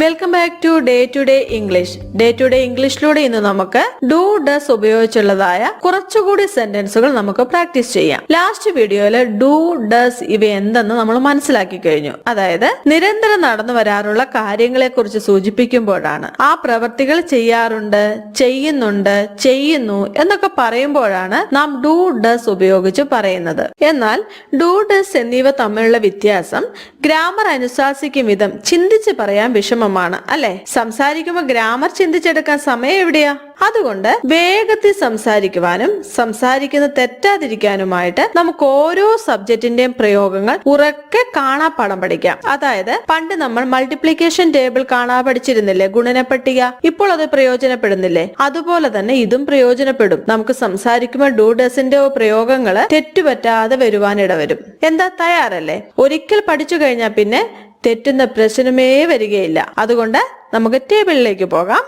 Welcome back to day to day English day to day ഇംഗ്ലീഷിലൂടെ ഇന്ന് നമുക്ക് do does ഉപയോഗിച്ചുള്ളതായ കുറച്ചുകൂടി സെന്റൻസുകൾ നമുക്ക് പ്രാക്ടീസ് ചെയ്യാം. ലാസ്റ്റ് വീഡിയോയിൽ ഡു ഡസ് ഇവ എന്തെന്ന് നമ്മൾ മനസ്സിലാക്കി കഴിഞ്ഞു. അതായത് നിരന്തരം നടന്നു വരാറുള്ള കാര്യങ്ങളെ കുറിച്ച് സൂചിപ്പിക്കുമ്പോഴാണ്. ആ പ്രവർത്തികൾ ചെയ്യാറുണ്ട് ചെയ്യുന്നുണ്ട് ചെയ്യുന്നു എന്നൊക്കെ പറയുമ്പോഴാണ് നാം ഡു ഡസ് ഉപയോഗിച്ച് പറയുന്നത്. എന്നാൽ ഡു ഡസ് എന്നിവ തമ്മിലുള്ള വ്യത്യാസം ഗ്രാമർ അനുശാസിക്കും വിധം ചിന്തിച്ച് പറയാൻ വിഷമമാണ് അല്ലെ? സംസാരിക്കുമ്പോൾ ഗ്രാമർ ചിന്തിച്ചെടുക്കാൻ സമയം എവിടെയാ? അതുകൊണ്ട് വേഗത്തിൽ സംസാരിക്കുവാനും സംസാരിക്കുന്ന തെറ്റാതിരിക്കാനുമായിട്ട് നമുക്ക് ഓരോ സബ്ജക്റ്റിന്റെയും പ്രയോഗങ്ങൾ ഉറക്കെ കാണാപ്പാടം പഠിക്കാം. അതായത് പണ്ട് നമ്മൾ മൾട്ടിപ്ലിക്കേഷൻ ടേബിൾ കാണാ പഠിച്ചിരുന്നില്ലേ? ഗുണനപ്പട്ടിക. ഇപ്പോൾ അത് പ്രയോജനപ്പെടുന്നില്ലേ? അതുപോലെ തന്നെ ഇതും പ്രയോജനപ്പെടും. നമുക്ക് സംസാരിക്കുമ്പോൾ ഡൂ ഡസിന്റെ പ്രയോഗങ്ങൾ തെറ്റുപറ്റാതെ വരുവാനിടവരും. എന്താ തയ്യാറല്ലേ? ഒരിക്കൽ പഠിച്ചു കഴിഞ്ഞാൽ പിന്നെ തെറ്റുന്ന പ്രശ്നമേ വരികയില്ല. അതുകൊണ്ട് നമുക്ക് ടേബിളിലേക്ക് പോകാം.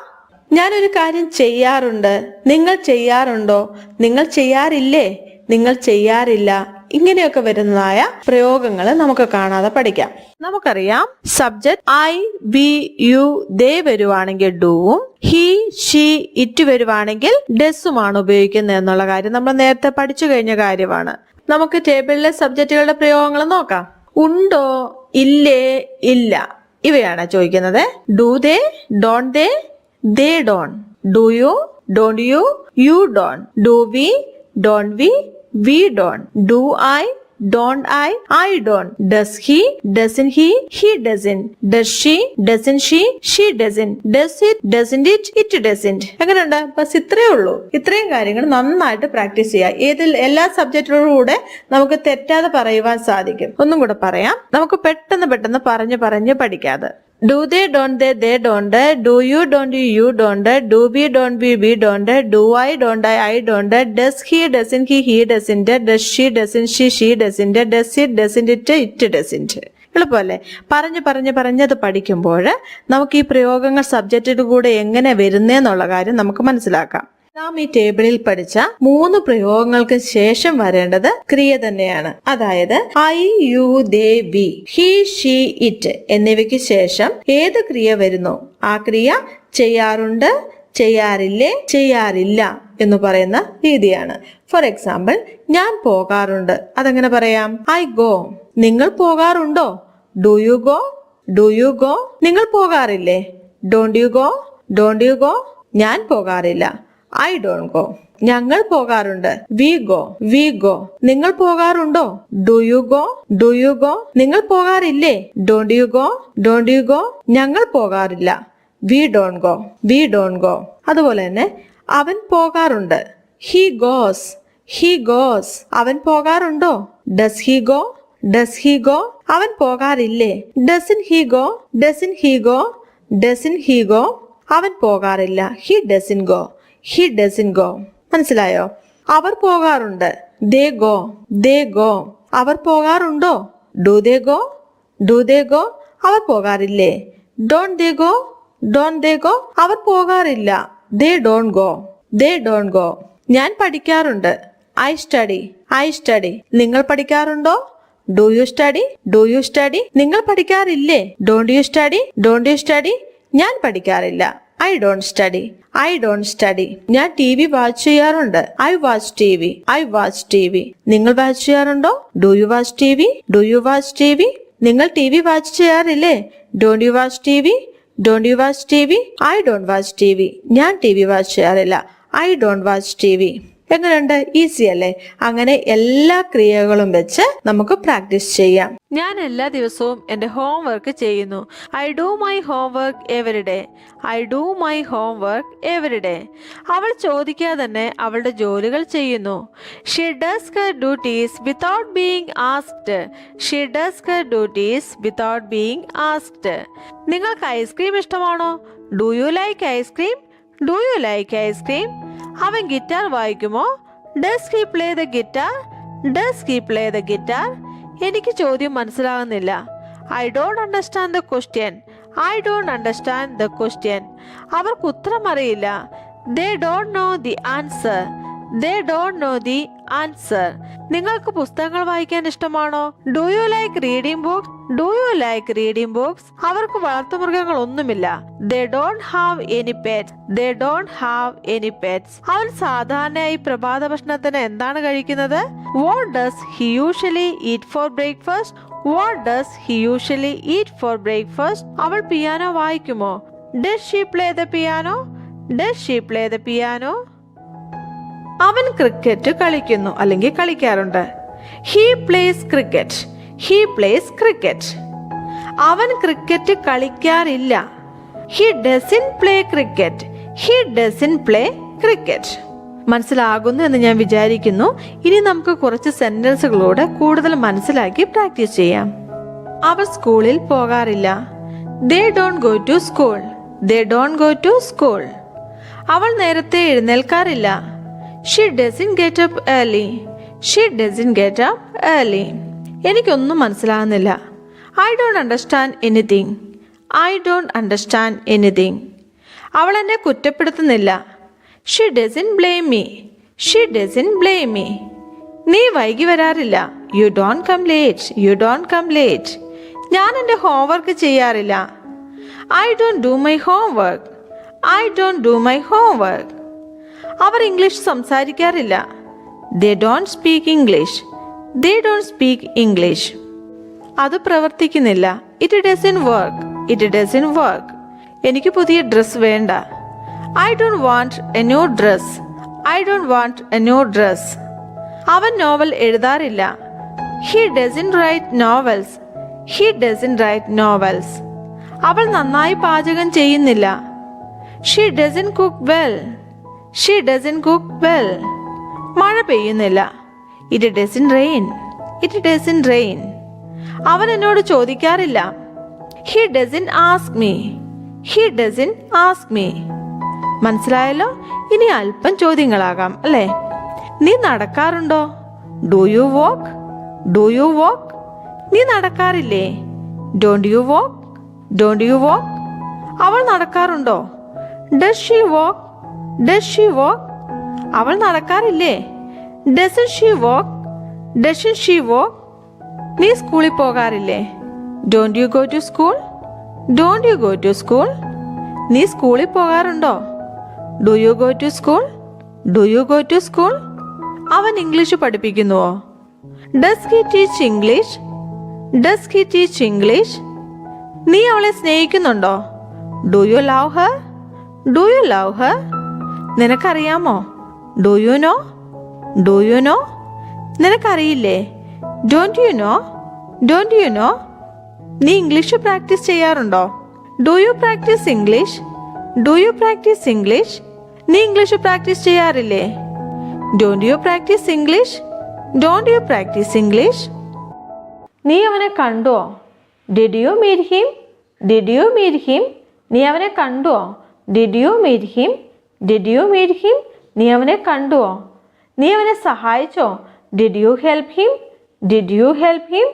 ഞാനൊരു കാര്യം ചെയ്യാറുണ്ട്. നിങ്ങൾ ചെയ്യാറുണ്ടോ? നിങ്ങൾ ചെയ്യാറില്ലേ? നിങ്ങൾ ചെയ്യാറില്ല. ഇങ്ങനെയൊക്കെ വരുന്നതായ പ്രയോഗങ്ങൾ നമുക്ക് കാണാതെ പഠിക്കാം. നമുക്കറിയാം. Subject I we you they വരുവാണെങ്കിൽ ഡൂവും ഹി ഷീ ഇറ്റ് വരുവാണെങ്കിൽ ഡെസ്സുമാണ് ഉപയോഗിക്കുന്നത് എന്നുള്ള കാര്യം നമ്മൾ നേരത്തെ പഠിച്ചു കഴിഞ്ഞ കാര്യമാണ്. നമുക്ക് ടേബിളിലെ സബ്ജക്റ്റുകളുടെ പ്രയോഗങ്ങൾ നോക്കാം. ഉണ്ടോ? ഇല്ലേ ഇല്ല. ഇവയാണ് ചോദിക്കുന്നത്. Do they don't they they don't. Do you don't you you don't. Do we don't we we don't. Do I don't I? I don't. Does he? Doesn't he? He doesn't. Does she? Doesn't she? She doesn't. Does it? Doesn't it? It doesn't. എങ്ങനെയുണ്ട് bus ഇത്രയേ ഉള്ളൂ ഇത്രയും കാര്യങ്ങൾ നന്നായിട്ട് practice ചെയ്യുക ഏതിൽ എല്ലാ സബ്ജക്റ്റിലോടും കൂടെ നമുക്ക് തെറ്റാതെ പറയുവാൻ സാധിക്കും ഒന്നും കൂടെ പറയാം നമുക്ക് പെട്ടെന്ന് പെട്ടെന്ന് പറഞ്ഞു പറഞ്ഞ് പഠിക്കാതെ do they don't they they don't. Do you don't you you don't do we don't we we don't do I don't I I don't does he doesn't he he doesn't. Does she doesn't she she doesn't. Does it doesn't it it doesn't എളുപ്പമല്ലേ പറഞ്ഞ് പറഞ്ഞ് പറഞ്ഞത് പഠിക്കുമ്പോൾ നമുക്ക് ഈ പ്രയോഗങ്ങൾ സബ്ജക്റ്റിൽ കൂടെ എങ്ങനെ വരുന്നേന്നുള്ള കാര്യം നമുക്ക് മനസ്സിലാക്കാം. നാം ഈ ടേബിളിൽ പഠിച്ച മൂന്ന് പ്രയോഗങ്ങൾക്ക് ശേഷം വരേണ്ടത് ക്രിയ തന്നെയാണ്. അതായത് I you they we he she it എന്നിവയ്ക്ക് ശേഷം ഏത് ക്രിയ വരുന്നു? ആ ക്രിയ ചെയ്യാറുണ്ട് ചെയ്യാറില്ലേ ചെയ്യാറില്ല എന്ന് പറയുന്ന രീതിയാണ്. ഫോർ എക്സാമ്പിൾ ഞാൻ പോകാറുണ്ട്. അതെങ്ങനെ പറയാം? I go. നിങ്ങൾ പോകാറുണ്ടോ? Do you go? Do you go? നിങ്ങൾ പോകാറില്ലേ? Don't you go? Don't you go? ഞാൻ പോകാറില്ല. ഐ ഡോണ്ട് ഗോ ഞങ്ങൾ പോകാറുണ്ട്. വി ഗോ വി ഗോ നിങ്ങൾ പോകാറുണ്ടോ? Do you go do you go നിങ്ങൾ പോകാറില്ലേ? Don't you go don't you go ഞങ്ങൾ പോകാറില്ല. We don't go we don't go അതുപോലെ തന്നെ അവൻ പോകാറുണ്ട്. ഹി ഗോസ് ഹി ഗോസ് അവൻ പോകാറുണ്ടോ? Does he go does he go അവൻ പോകാറില്ലേ? Doesn't he go doesn't he go doesn't he go അവൻ പോകാറില്ല. He doesn't go he doesn't go മനസ്സിലായോ? അവർ പോകാറുണ്ട്. ദേ ഗോ ദേ ഗോ അവർ പോകാറുണ്ടോ? Do they go do they go our പോകാറില്ലേ? Don't they go don't they go അവർ പോകാറില്ല. They don't go they don't go ഞാൻ പഠിക്കാറുണ്ട്. ഐ സ്റ്റഡി ഐ സ്റ്റഡി നിങ്ങൾ പഠിക്കാറുണ്ടോ? Do you study do you study നിങ്ങൾ പഠിക്കാറില്ലേ? Don't you study don't you study ഞാൻ പഠിക്കാറില്ല. I don't study I don't study ഞാൻ T V watch ചെയ്യാറുണ്ട്. I watch TV I watch TV നിങ്ങൾ watch ചെയ്യാറുണ്ടോ? Do you watch TV do you watch TV നിങ്ങൾ T V watch ചെയ്യാറില്ലേ? Don't you watch TV don't you watch TV I don't watch TV ഞാൻ T V watch ചെയ്യാറില്ല. I don't watch T V എങ്ങനെയുണ്ട്? Easy അല്ലേ? അങ്ങനെ എല്ലാ ക്രിയകളും വെച്ച് നമുക്ക് practice ചെയ്യാം. ഞാൻ എല്ലാ ദിവസവും എന്റെ ഹോംവർക്ക് ചെയ്യുന്നു. I do my homework work day I do my homework work day അവൾ ചോദിക്കാതെ തന്നെ അവളുടെ ജോലികൾ ചെയ്യുന്നു. She does her duties without being asked she does her duties without being asked നിങ്ങൾക്ക് ഐസ്ക്രീം ഇഷ്ടമാണോ? Do you like ice cream do you like ice cream അവൻ guitar വായിക്കുമോ? Does he play the guitar does he play the guitar എനിക്ക് ചോദ്യം മനസ്സിലാകുന്നില്ല. I don't understand the question I don't understand the question അവർക്ക് ഉത്തരം അറിയില്ല. They don't know the answer they don't know the answer നിങ്ങൾക്ക് പുസ്തകങ്ങൾ വായിക്കാൻ ഇഷ്ടമാണോ? Do you like reading books do you like reading books അവർക്ക് വളർത്തുമൃഗങ്ങൾ ഒന്നുമില്ല they don't have any pets they don't have any pets അവൻ സാധാരണയായി പ്രഭാത ഭക്ഷണത്തിന് എന്താണ് കഴിക്കുന്നത്? What does he usually eat for breakfast what does he usually eat for breakfast അവൾ piano വായിക്കുമോ? Does she play the piano does she play the piano അവൻ cricket കളിക്കുന്നു അല്ലെങ്കിൽ കളിക്കാറുണ്ട്. He plays cricket he plays cricket അവൻ cricket കളിക്കാറില്ല. He doesn't play cricket he doesn't play cricket മനസ്സിലാകുന്നു എന്ന് ഞാൻ വിചാരിക്കുന്നു. ഇനി നമുക്ക് കുറച്ച് സെന്റൻസുകളോട് കൂടുതൽ മനസ്സിലാക്കി പ്രാക്ടീസ് ചെയ്യാം. അവർ സ്കൂളിൽ പോകാറില്ല. They don't go to school they don't go to school അവൾ നേരത്തെ എഴുന്നേൽക്കാറില്ല. She doesn't get up early she doesn't get up early എനിക്കൊന്നും മനസ്സിലാകുന്നില്ല. I don't understand anything I don't understand anything അവൾ എന്നെ കുറ്റപ്പെടുത്തുന്നില്ല. She doesn't blame me she doesn't blame me നീ വൈകി വരാറില്ല. You don't come late you don't come late ഞാൻ എന്റെ homework ചെയ്യാറില്ല. I don't do my homework I don't do my homework our English സംസാരിക്കാറില്ല. They don't speak English they don't speak English അത് പ്രവർത്തിക്കുന്നില്ല. It doesn't work it doesn't work എനിക്ക് പുതിയ dress വേണ്ട. I don't want a new dress I don't want a new dress അവൻ novel എഴുതാറില്ല. He doesn't write novels he doesn't write novels അവൾ നന്നായി പാചകം ചെയ്യുന്നില്ല. She in cook well she doesn't cook well മഴ പെയ്യുന്നില്ല. It doesn't rain it doesn't rain അവൻ എന്നോട് ചോദിക്കാറില്ല. He doesn't ask me he doesn't ask me മനസ്സിലായല്ലോ? ഇനി അല്പം ചോദ്യങ്ങളാകാം അല്ലേ? നീ നടക്കാറുണ്ടോ? Do you walk do you walk നീ നടക്കാറില്ലേ? Don't you walk don't you walk അവൾ നടക്കാറുണ്ടോ? Does she walk does she walk അവൾ നടക്കാറില്ലേ? Doesn't she walk doesn't she walk നീ സ്കൂളിൽ പോകാറില്ലേ? Don't you go to school don't you go to school നീ സ്കൂളിൽ പോകാറുണ്ടോ? Do you go to school do you go to school അവൻ English പഠിപ്പിക്കുന്നുവോ? Does he teach English does he teach English നീ അവളെ സ്നേഹിക്കുന്നുണ്ടോ? Do you love her do you love her നിനക്കറിയാമോ? Do you know do you know നിനക്കറിയില്ലേ? Don't you know don't you know നീ English practice ചെയ്യാറുണ്ടോ? Do you practise English do you practise English നീ English practice ചെയ്യാറില്ലേ? Don't you practise English don't you practise English നീ അവനെ കണ്ടുവോ? Did you meet him did you meet him നീ അവനെ കണ്ടുവോ? Did you meet him did you meet him നീ അവനെ കണ്ടുവോ നീ അവനെ സഹായിച്ചോ did you help him did you help him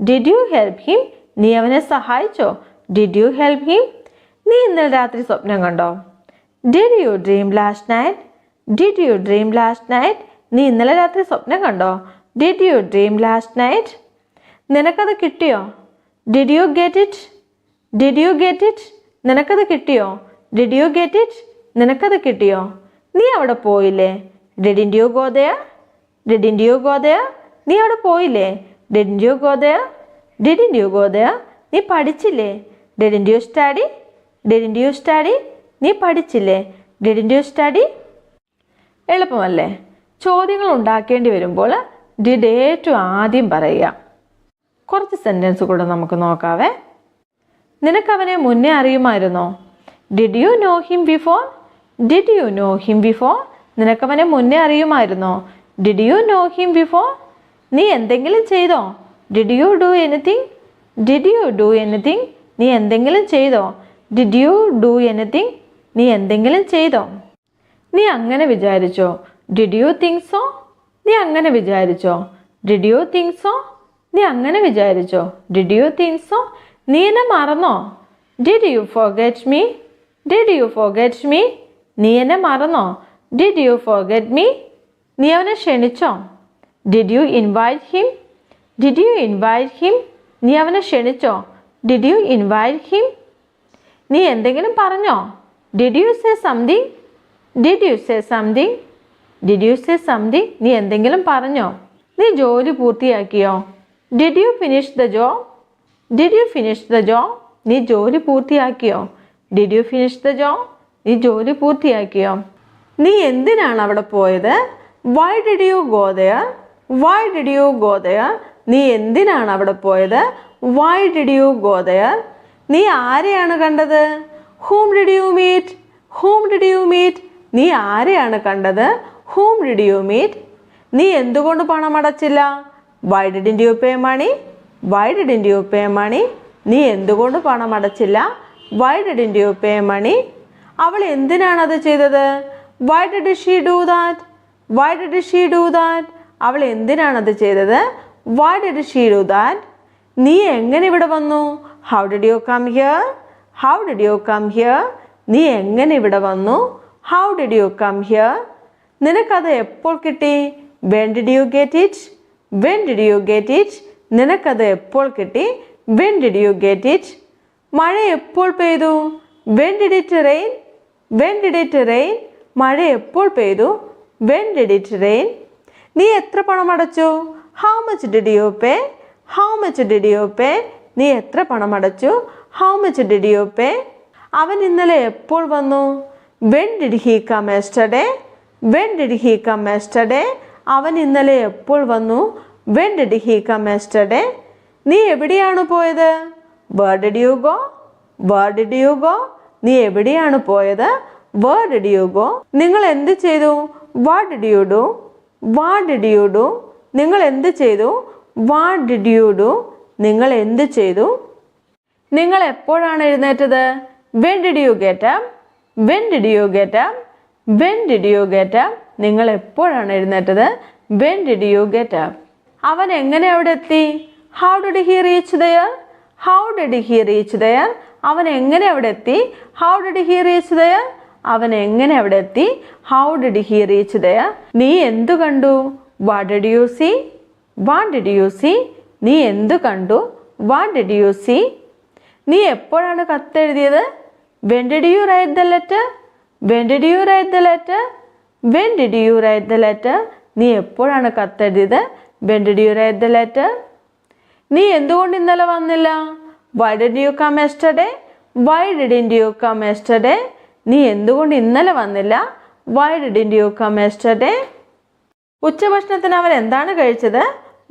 did you help him നീ അവനെ സഹായിച്ചോ ഡിഡ് യു ഹെൽപ്പ് ഹിം നീ ഇന്നലെ രാത്രി സ്വപ്നം കണ്ടോ did you dream last night did you dream last night നീ ഇന്നലെ രാത്രി സ്വപ്നം കണ്ടോ did you dream last night നിനക്കത് കിട്ടിയോ did you get it did you get it നിനക്കത് കിട്ടിയോ ഡിഡ് യു ഗെറ്റ് ഇറ്റ് നിനക്കത് കിട്ടിയോ? നീ അവിടെ പോയില്ലേ? Didn't you go there you go there? നീ അവിടെ പോയില്ലേ? Didn't you go there you go there? നീ പഠിച്ചില്ലേ? Didn't you study study you study നീ പഠിച്ചില്ലേ? ഡെഡിന്റെയോ യു സ്റ്റഡി എളുപ്പമല്ലേ? ചോദ്യങ്ങൾ ഉണ്ടാക്കേണ്ടി വരുമ്പോൾ ഡിഡ് ഏറ്റവും ആദ്യം പറയുക. കുറച്ച് സെന്റൻസ് കൂടെ നമുക്ക് നോക്കാവേ. നിനക്കവനെ മുന്നേ അറിയുമായിരുന്നോ? Did you know him before did you know him before നിനക്കവനെ മുന്നേ അറിയുമായിരുന്നോ did you know him before നീ എന്തെങ്കിലും ചെയ്തോ did you do anything did you do anything നീ എന്തെങ്കിലും ചെയ്തോ ഡിഡ് യു ഡു എനിത്തിങ് നീ എന്തെങ്കിലും ചെയ്തോ നീ അങ്ങനെ വിചാരിച്ചോ ഡിഡ് യു തിങ്ക് സോ നീ അങ്ങനെ വിചാരിച്ചോ ഡിഡ് യു തിങ്ക് സോ നീ അങ്ങനെ വിചാരിച്ചോ ഡിഡ് യു തിങ്ക് സോ നീ എന്നെ മറന്നോ did you forget me did you forget me നീ എന്നെ മറന്നോ ഡിഡ് യു ഫോർഗെറ്റ് മീ നീ അവനെ ക്ഷണിച്ചോ did you invite him did you invite him നീ അവനെ ക്ഷണിച്ചോ ഡിഡ് യു ഇൻവൈറ്റ് ഹിം നീ എന്തെങ്കിലും പറഞ്ഞോ did you say something did you say something did you say something നീ എന്തെങ്കിലും പറഞ്ഞോ നീ ജോലി പൂർത്തിയാക്കിയോ did you finish the job did you finish the job നീ ജോലി പൂർത്തിയാക്കിയോ did you finish the job നീ ജോലി പൂർത്തിയാക്കിയോ? നീ എന്തിനാണ് അവിടെ പോയത്? Why did you go there why did you go there നീ എന്തിനാണ് അവിടെ പോയത്? Why did you go there നീ ആരെയാണ് കണ്ടത്? Whom did you meet whom did you meet നീ ആരെയാണ് കണ്ടത്? ഹൂം ഡിഡ് യു മീറ്റ് നീ എന്തുകൊണ്ട് പണം അടച്ചില്ല? Why didn't you pay money why didn't you pay money നീ എന്തുകൊണ്ട് പണം അടച്ചില്ല? Why didn't you pay money അവൾ എന്തിനാണ് അത് ചെയ്തത്? Why did she do that why did she do that അവൾ എന്തിനാണ് അത് ചെയ്തത്? Why did she do that നീ എങ്ങനെ ഇവിടെ വന്നു? How did you come here how did you come here നീ എങ്ങനെ ഇവിടെ വന്നു? How did you come here നിനക്കത് എപ്പോൾ കിട്ടി? When did you get it when did you get it നിനക്കത് എപ്പോൾ കിട്ടി? When did you get it മഴ എപ്പോൾ പെയ്തു? When did it rain when did it rain മഴ എപ്പോൾ പെയ്തു? വെൻ ഡിഡ് ഇറ്റ് റെയിൻ നീ എത്ര പണം അടച്ചു? How much did you pay how much did you pay നീ എത്ര പണം അടച്ചു? How much did you pay അവൻ ഇന്നലെ എപ്പോൾ വന്നു? When did he come yesterday when did he come yesterday അവൻ ഇന്നലെ എപ്പോൾ വന്നു? When did he come yesterday നീ എവിടെയാണ് പോയത്? Where did you go where did you go നീ എവിടെയാണ് പോയത്? വേർ ഡിഡ് യു ഗോ നിങ്ങൾ എന്ത് ചെയ്തു? What did you do what did you do നിങ്ങൾ എന്ത് ചെയ്തു? വാട്ട് ഡിഡ് യു ഡു നിങ്ങൾ എന്ത് ചെയ്തു? നിങ്ങൾ എപ്പോഴാണ് എഴുന്നേറ്റത്? When did you get up when did you get up when did you get up നിങ്ങൾ എപ്പോഴാണ് എഴുന്നേറ്റത്? When did you get up അവൻ എങ്ങനെ അവിടെ എത്തി? How did he reach there how did he reach there അവൻ എങ്ങനെ അവിടെ എത്തി? How did he reach there അവൻ എങ്ങനെ അവിടെ എത്തി? How did he reach there നീ എന്തു കണ്ടു? What did you see what did you see നീ എന്തു കണ്ടു? വാട്ട് ഡിഡ് യു സി നീ എപ്പോഴാണ് കത്തെഴുതിയത്? When did you write the letter when did you write the letter when did you write the letter നീ എപ്പോഴാണ് കത്തെഴുതിയത്? When did you write the letter നീ എന്തുകൊണ്ട് ഇന്നലെ വന്നില്ല? Why did you come yesterday why didn't you come yesterday നീ എന്തുകൊണ്ട് ഇന്നലെ വന്നില്ല? Why didn't you come yesterday ഉച്ചഭക്ഷണത്തിന് അവൻ എന്താണ് കഴിച്ചത്?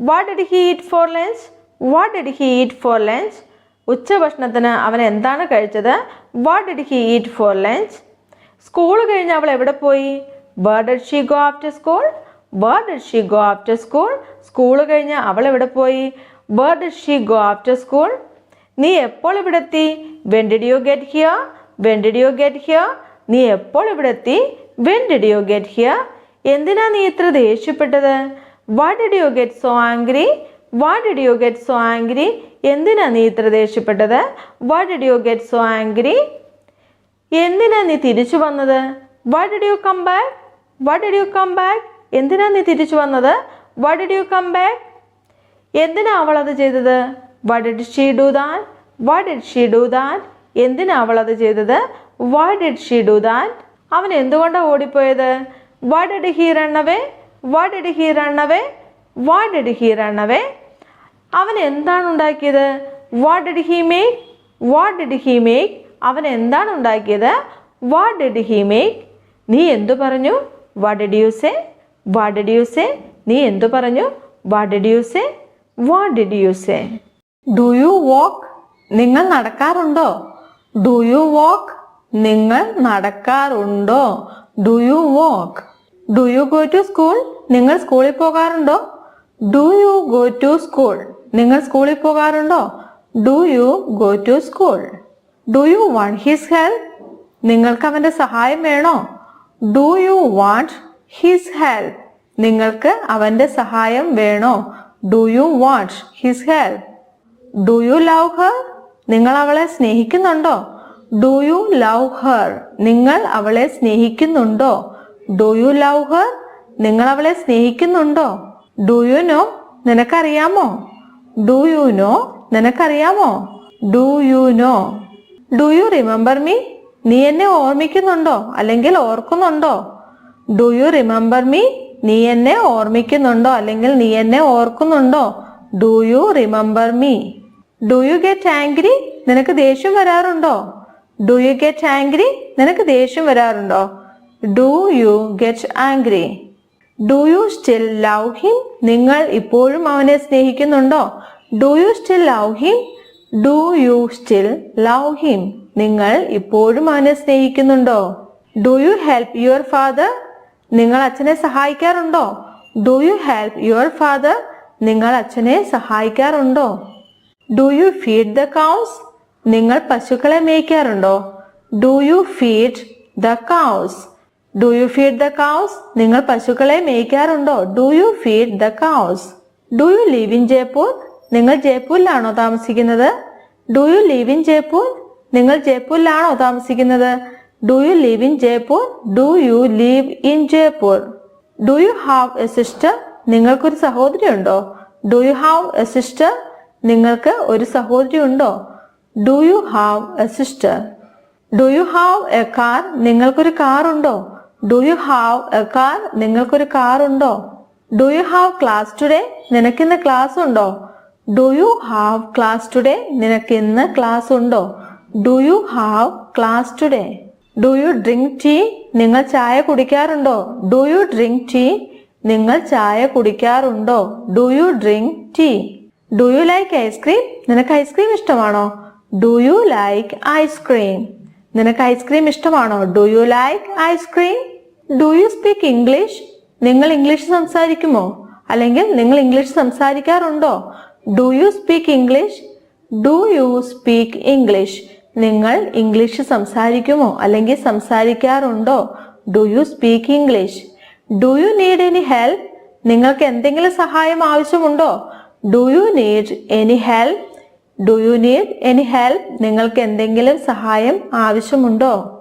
What did he eat for lunch what did he eat for lunch ഉച്ചഭക്ഷണത്തിന് അവൻ എന്താണ് കഴിച്ചത്? What did he eat for lunch school കഴിഞ്ഞ് അവൾ എവിടെ പോയി? Where did she go after school where did she go after school school കഴിഞ്ഞ് അവൾ എവിടെ പോയി? Where did she go after school നീ എപ്പോൾ ഇവിടെ എത്തി when did you get here when did you get here നീ എപ്പോൾ ഇവിടെ എത്തി when did you get here എന്തിനാ നീ ഇത്ര ദേഷ്യപ്പെട്ടത്? What did you get so angry what did you get so angry എന്തിനാ നീ ഇത്ര ദേഷ്യപ്പെട്ടത്? What did you get so angry എന്തിനാ നീ തിരിച്ചു വന്നത്? What did you come back what did you come back എന്തിനാ നീ തിരിച്ചു വന്നത്? What did you come back എന്തിനാ അവൾ അത് ചെയ്തത് what did she do that did she do that എന്തിനാ അവൾ അത് ചെയ്തത് why did she do that അവൻ എന്തുകൊണ്ടാണ് ഓടിപ്പോയത് what did he run away what did he run away why did he run away അവൻ എന്താണ് ഉണ്ടാക്കിയത് what did he make what did he make അവൻ എന്താണ് ഉണ്ടാക്കിയത് വാട്ട് ഡിഡ് ഹീ മേക്ക് നീ എന്തു പറഞ്ഞു what did you say what did you say what did പറഞ്ഞു say what did you say do you walk do you walk നിങ്ങൾ നടക്കാറുണ്ടോ? Do you walk നിങ്ങൾ നടക്കാറുണ്ടോ? Do you walk do you go to school നിങ്ങൾ സ്കൂളിൽ പോകാറുണ്ടോ? Do you go to school നിങ്ങൾ സ്കൂളിൽ പോകാറുണ്ടോ? Do you go to school do you want his help നിങ്ങൾക്ക് അവന്റെ സഹായം വേണോ? Do you want his help നിങ്ങൾക്ക് അവന്റെ സഹായം വേണോ? Do you want his help do you love her നിങ്ങൾ അവളെ സ്നേഹിക്കുന്നുണ്ടോ? ഡു യു ലവ് ഹർ നിങ്ങൾ അവളെ സ്നേഹിക്കുന്നുണ്ടോ? ഡു യു ലവ് ഹർ നിങ്ങൾ അവളെ സ്നേഹിക്കുന്നുണ്ടോ? ഡു യു നോ നിനക്കറിയാമോ? ഡു യു നോ നിനക്കറിയാമോ? Do you know do you remember me നീ എന്നെ ഓർമ്മിക്കുന്നുണ്ടോ? അല്ലെങ്കിൽ ഓർക്കുന്നുണ്ടോ? ഡു യു റിമെമ്പർ മീ നീ എന്നെ ഓർമ്മിക്കുന്നുണ്ടോ? അല്ലെങ്കിൽ നീ എന്നെ ഓർക്കുന്നുണ്ടോ? Do you remember me do you get angry നിനക്ക് ദേഷ്യം വരാറുണ്ടോ? ഡു യു ഗെറ്റ് ആംഗ്രി നിനക്ക് ദേഷ്യം വരാറുണ്ടോ? Do you get angry do you still love him നിങ്ങൾ ഇപ്പോഴും അവനെ സ്നേഹിക്കുന്നുണ്ടോ? Do you still love him do you still love him നിങ്ങൾ ഇപ്പോഴും അവനെ സ്നേഹിക്കുന്നുണ്ടോ? Do you help your father നിങ്ങൾ അച്ഛനെ സഹായിക്കാറുണ്ടോ? Do you help your father നിങ്ങൾ അച്ഛനെ സഹായിക്കാറുണ്ടോ? Do you feed the cows നിങ്ങൾ പശുക്കളെ മേയ്ക്കാറുണ്ടോ? Do you feed the cows do you feed the cows നിങ്ങൾ പശുക്കളെ മേയ്ക്കാറുണ്ടോ? Do you feed the cows do you live in Jaipur നിങ്ങൾ ജയ്പൂരിലാണോ താമസിക്കുന്നത്? Do you live in Jaipur നിങ്ങൾ ജയ്പൂരിലാണോ താമസിക്കുന്നത്? Do you live in Jaipur do you live in Jaipur do you have a sister നിങ്ങൾക്കൊരു സഹോദരി ഉണ്ടോ do you have a sister നിങ്ങൾക്ക് ഒരു സഹോദരി ഉണ്ടോ do you have a sister do you have a car നിങ്ങൾക്കൊരു കാർ ഉണ്ടോ do you have a car നിങ്ങൾക്കൊരു കാർ ഉണ്ടോ do you have class today നിനക്കിന്ന് class ഉണ്ടോ do you have class today നിനക്കിന്ന് class ഉണ്ടോ do you have class today do you drink tea നിങ്ങൾ ചായ കുടിക്കാറുണ്ടോ? Do you drink tea നിങ്ങൾ ചായ കുടിക്കാറുണ്ടോ? Do you drink tea do you like ice cream നിനക്ക് ice cream ഇഷ്ടമാണോ? Do you like ice cream നിനക്ക് ice cream ഇഷ്ടമാണോ? Do you like ice cream do you speak English നിങ്ങൾ ഇംഗ്ലീഷ് സംസാരിക്കുമോ? അല്ലെങ്കിൽ നിങ്ങൾ English സംസാരിക്കാറുണ്ടോ? Do you speak English do you speak English നിങ്ങൾ English സംസാരിക്കുമോ അല്ലെങ്കിൽ സംസാരിക്കാറുണ്ടോ? Do you speak English do you need any help നിങ്ങൾക്ക് എന്തെങ്കിലും സഹായം ആവശ്യമുണ്ടോ? Do you need any help do you need any help നിങ്ങൾക്ക് എന്തെങ്കിലും സഹായം ആവശ്യമുണ്ടോ?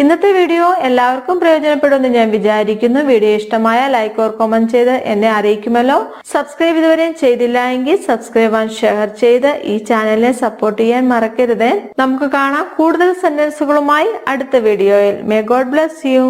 ഇന്നത്തെ വീഡിയോ എല്ലാവർക്കും പ്രയോജനപ്പെടുമെന്ന് ഞാൻ വിചാരിക്കുന്നു. വീഡിയോ ഇഷ്ടമായ ലൈക്ക് ഓർ കമന്റ് ചെയ്ത് എന്നെ അറിയിക്കുമല്ലോ. സബ്സ്ക്രൈബ് ഇതുവരെയും ചെയ്തില്ല എങ്കിൽ സബ്സ്ക്രൈബ് ആൻഡ് ഷെയർ ചെയ്ത് ഈ ചാനലിനെ സപ്പോർട്ട് ചെയ്യാൻ മറക്കരുത്. നമുക്ക് കാണാം കൂടുതൽ സെന്റൻസുകളുമായി അടുത്ത വീഡിയോയിൽ. May God bless you